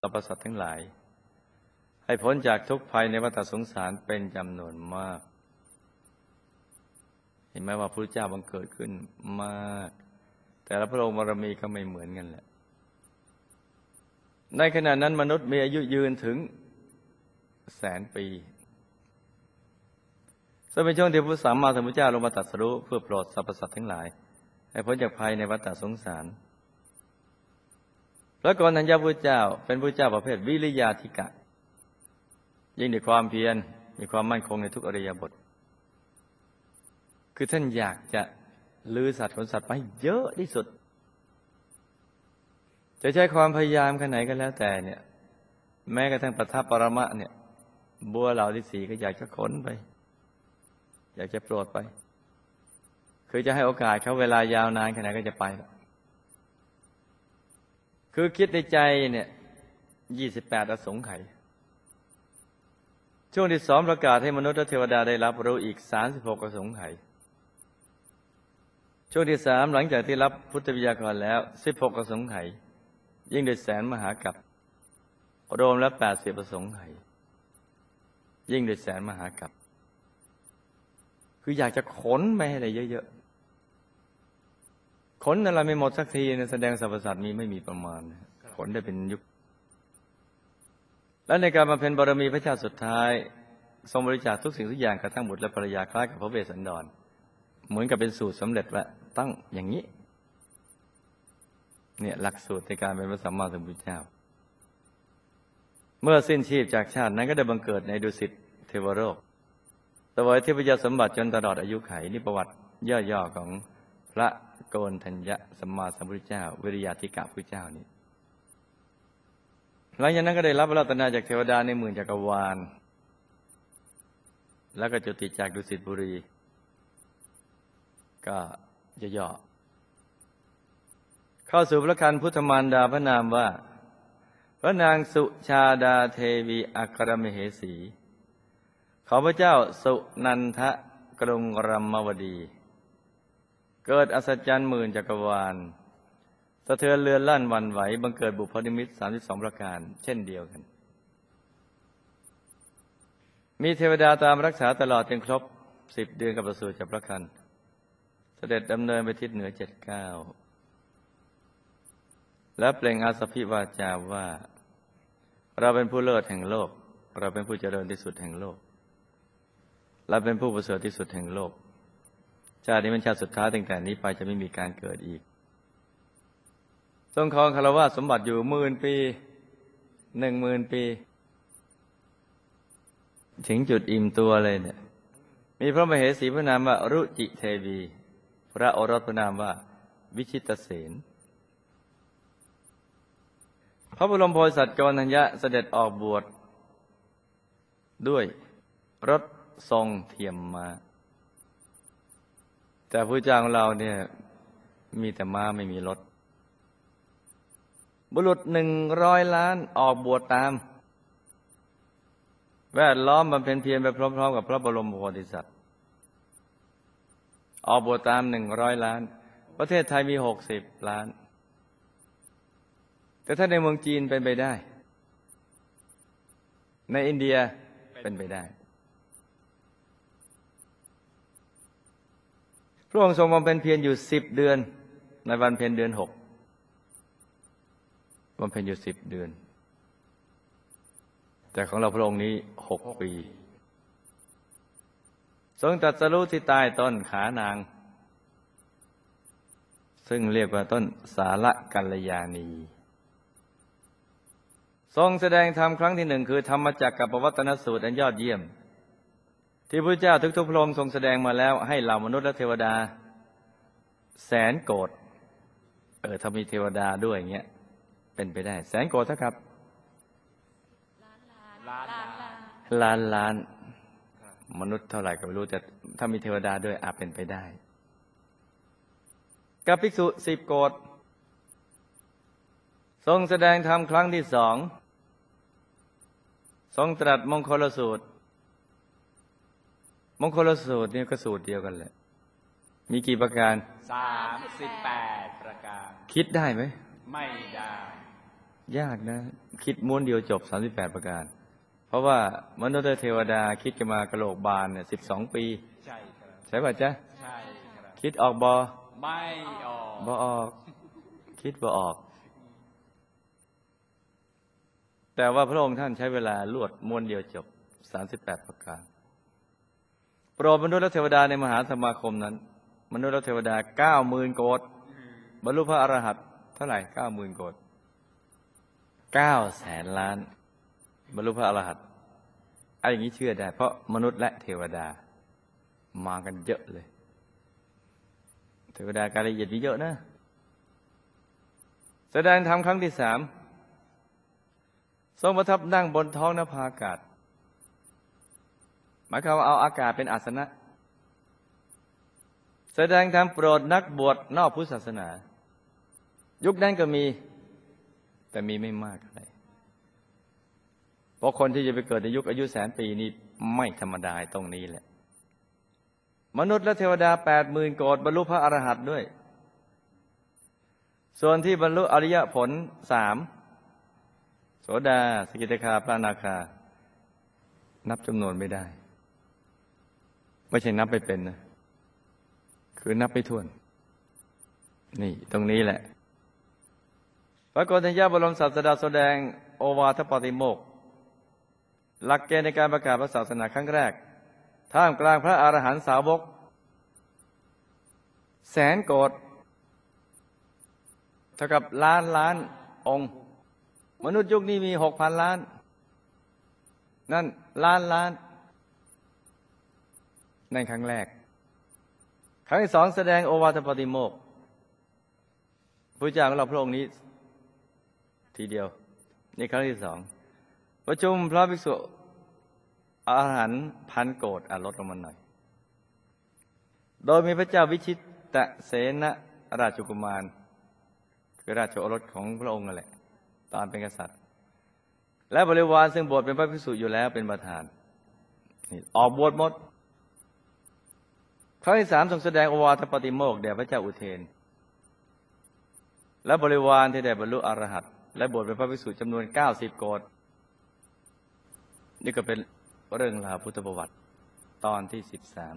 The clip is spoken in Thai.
สรรพสัตว์ทั้งหลาย ให้พ้นจากทุกภัยในวัฏสงสารเป็นจำนวนมาก เห็นไหมว่าพระเจ้าบังเกิดขึ้นมาก แต่ละพระองค์บารมีก็ไม่เหมือนกันแหละ ในขณะนั้นมนุษย์มีอายุยืนถึงแสนปีซึ่งเป็นช่วงที่พระสัมมาสัมพุทธเจ้าลงมาตรัสรู้เพื่อโปรดสรรพสัตว์ทั้งหลาย ให้พ้นจากภัยในวัฏสงสาร พระกนัญญาพุทธเจ้า เป็นพระเจ้าประเภทวิริยาธิกะ ยิ่งในความเพียรมีความมั่นคงในทุกอริยบท คือท่านอยากจะลือสัตว์ขนสัตว์ไปเยอะที่สุด จะใช้ความพยายามขนาดไหนก็แล้วแต่เนี่ย แม้กระทั่งประทับปรมะเนี่ย บัวเหล่าที่สีก็อยากจะขนไป อยากจะโปรดไป คือจะให้โอกาสเขาเวลายาวนานขนาดก็จะไป คือคิดในใจเนี่ยยี่สิบแปดอสงไขยช่วงที่สองประกาศให้มนุษย์และเทวดาได้รับรู้อีกสามสิบหกอสงไขยช่วงที่สามหลังจากที่รับพุทธวิยากรแล้วสิบหกอสงไขยยิ่งด้วยแสนมหากับรวมแล้วแปดสิบอสงไขยยิ่งด้วยแสนมหากับคืออยากจะขนไปให้ได้เยอะ ขนอะไรไม่หมดสักทีนะแสดงสรรพสัตว์มีไม่มีประมาณขนได้เป็นยุค และในการมาเป็นบารมีพระเจ้าสุดท้าย ทรงบริจาคทุกสิ่งทุกอย่างกระทั่งบุตรและภรรยาคล้ายกับพระเวสสันดร เหมือนกับเป็นสูตรสำเร็จและตั้งอย่างนี้ เนี่ยหลักสูตรในการเป็นพระสัมมาสัมพุทธเจ้า เมื่อสิ้นชีพจากชาตินั้นก็ได้บังเกิดในดุสิตเทวโลกสวยเทพยสมบัติจนตลอดอายุไขนี่ประวัติย่อๆของพระ โกนทัญญะสมมาสัมพุทธเจ้า วิริยาธิกะพุทธเจ้านี่หลังจากนั้นก็ได้รับรัตนาจากเทวดาในหมื่นจักรวาล แล้วก็จุติจากดุสิตบุรี ก็ย่อเข้าสู่พระคันพุทธมารดาพระนามว่า พระนางสุชาดาเทวีอัครมเหสี ขอพระเจ้าสุนันทะกรุงรัมมวดี เกิดอัศจรรย์หมื่นจักรวาลสะเทือนเรือนลั่นวันไหวบังเกิดบุพนิมิตสามสิบสองประการ เช่นเดียวกัน มีเทวดาตามรักษาตลอดจนครบสิบเดือนกับประสูติจากพระคันเสด็จดำเนินไปทิศเหนือเจ็ดเก้าและเปล่งอาสพิวาจาว่า เราเป็นผู้เลิศแห่งโลก เราเป็นผู้เจริญที่สุดแห่งโลก เราเป็นผู้ประเสริฐที่สุดแห่งโลก ชาตินี้เป็นชาติสุดท้ายตั้งแต่นี้ไปจะไม่มีการเกิดอีก ทรงครองคารวะสมบัติอยู่หมื่นปีหนึ่งหมื่นปี ถึงจุดอิ่มตัวเลยเนี่ย มีพระมเหสีพระนามว่ารุจิเทวี พระโอรสพระนามว่า วิชิตเสนพระบรมโพธิสัตว์กรนัญญะเสด็จออกบวชด้วยรถทรงเทียมมา แต่ผู้จ้างเราเนี่ยมีแต่ม้าไม่มีรถ บุรุษหนึ่งร้อยล้านออกบวชตาม แวดล้อมบำเพ็ญเพียรไปพร้อมๆ กับพระบรมโพธิสัตว์ ออกบวชตามหนึ่งร้อยล้าน ประเทศไทยมีหกสิบล้าน แต่ถ้าในเมืองจีนเป็นไปได้ ในอินเดียเป็นไปได้ ระองค์ทรงบำเพ็ญเพียรอยู่สิบเดือน ในวันเพ็ญเดือนหกบำเพ็ญอยู่สิบเดือน แต่ของเราพระองค์นี้หกปี ทรงตัดสรุที่ใต้ต้นขานาง ซึ่งเรียกว่าต้นสาระกัลยาณี ทรงแสดงธรรมครั้งที่หนึ่งคือธรรมจักรกับปวัตนสูตรอันยอดเยี่ยม ที่พระเจ้าทุกทุกพระองค์ทรงแสดงมาแล้ว ให้เหล่ามนุษย์และเทวดา แสนโกรธเออถ้ามีเทวดาด้วยอย่างเงี้ยเป็นไปได้ แสนโกรธเท่ากับล้านล้านล้าน มนุษย์เท่าไหร่ก็ไม่รู้แต่ถ้ามีเทวดาด้วยอาจเป็นไปได้ กับภิกษุสิบโกรธทรงแสดงธรรมครั้งที่สอง ทรงตรัสมงคลสูตร มงคลสูตรนี่ก็สูตรเดียวกันแหละ มีกี่ประการสามสิบแปดประการ คิดได้ไหม ไม่ได้ ยากนะ คิดม้วนเดียวจบ38ประการ เพราะว่ามนุษย์และเทวดาคิดกันมากระโหลกบานเนี่ย12ปี ใช่ครับใช่ป่ะจ๊ะ ใช่ครับ คิดออกบอไม่ออกบอออก คิดบอออก แต่ว่าพระองค์ท่านใช้เวลาลวดม้วนเดียวจบ38ประการ โปรดมนุษย์และเทวดาในมหาสมาคมนั้น มนุษย์และเทวดาเก้าหมื่นโกดบรรลุพระอรหันต์เท่าไหร่เก้าหมื่นโกดเก้าแสนล้าน บรรลุพระอรหันต์ไอ้อย่างนี้เชื่อได้ เพราะมนุษย์และเทวดามากันเยอะเลย เทวดาการละเอียดมีเยอะนะ แสดงธรรมครั้งที่สามทรงประทับนั่งบนท้องนภาอากาศ หมายความว่าเอาอากาศเป็นอาสนะ แสดงธรรมโปรดนักบวชนอกพุทธศาสนา ยุคนั้นก็มี แต่มีไม่มากอะไรเพราะคนที่จะไปเกิดในยุคอายุแสนปีนี้ไม่ธรรมดาตรงนี้แหละ มนุษย์และเทวดาแปดหมื่นโกดบรรลุพระอรหันต์ด้วย ส่วนที่บรรลุอริยผลสามโสดาสกิทาคาพระนาคา นับจำนวนไม่ได้ ไม่ใช่นับไปเป็นนะ คือนับไม่ถ้วน นี่ตรงนี้แหละ พระโกฏัญญาบรมศาสดาแสดงโอวาทปาติโมก หลักเกณฑ์ในการประกาศพระศาสนาครั้งแรก ท่ามกลางพระอรหันตสาวก แสนโกดเท่ากับล้านล้านองค์ มนุษย์ยุคนี้มีหกพันล้าน นั่นล้านล้าน นั่นครั้งแรก ครั้งที่สองแสดงโอวาทปฏิโมกพระเจ้าของเราพระองค์นี้ ทีเดียว นี่ครั้งที่สองประชุมพระภิกษุอาหารพันโกดอะลดลงมาหน่อย โดยมีพระเจ้าวิชิตตะเสนราชกุมาร คือราชโอรสของพระองค์นั่นแหละ ตอนเป็นกษัตริย์ และบริวารซึ่งบวชเป็นพระภิกษุอยู่แล้วเป็นประธาน นี่ออกบวชหมด ครั้งที่สามทรงแสดงอวาทปฏิโมกแด่พระเจ้าอุเทน และบริวารที่ได้บรรลุอรหัตและบวชเป็นพระภิกษุจำนวนเก้าสิบโกดนี่ก็เป็นเรื่องราวพุทธประวัติตอนที่สิบสาม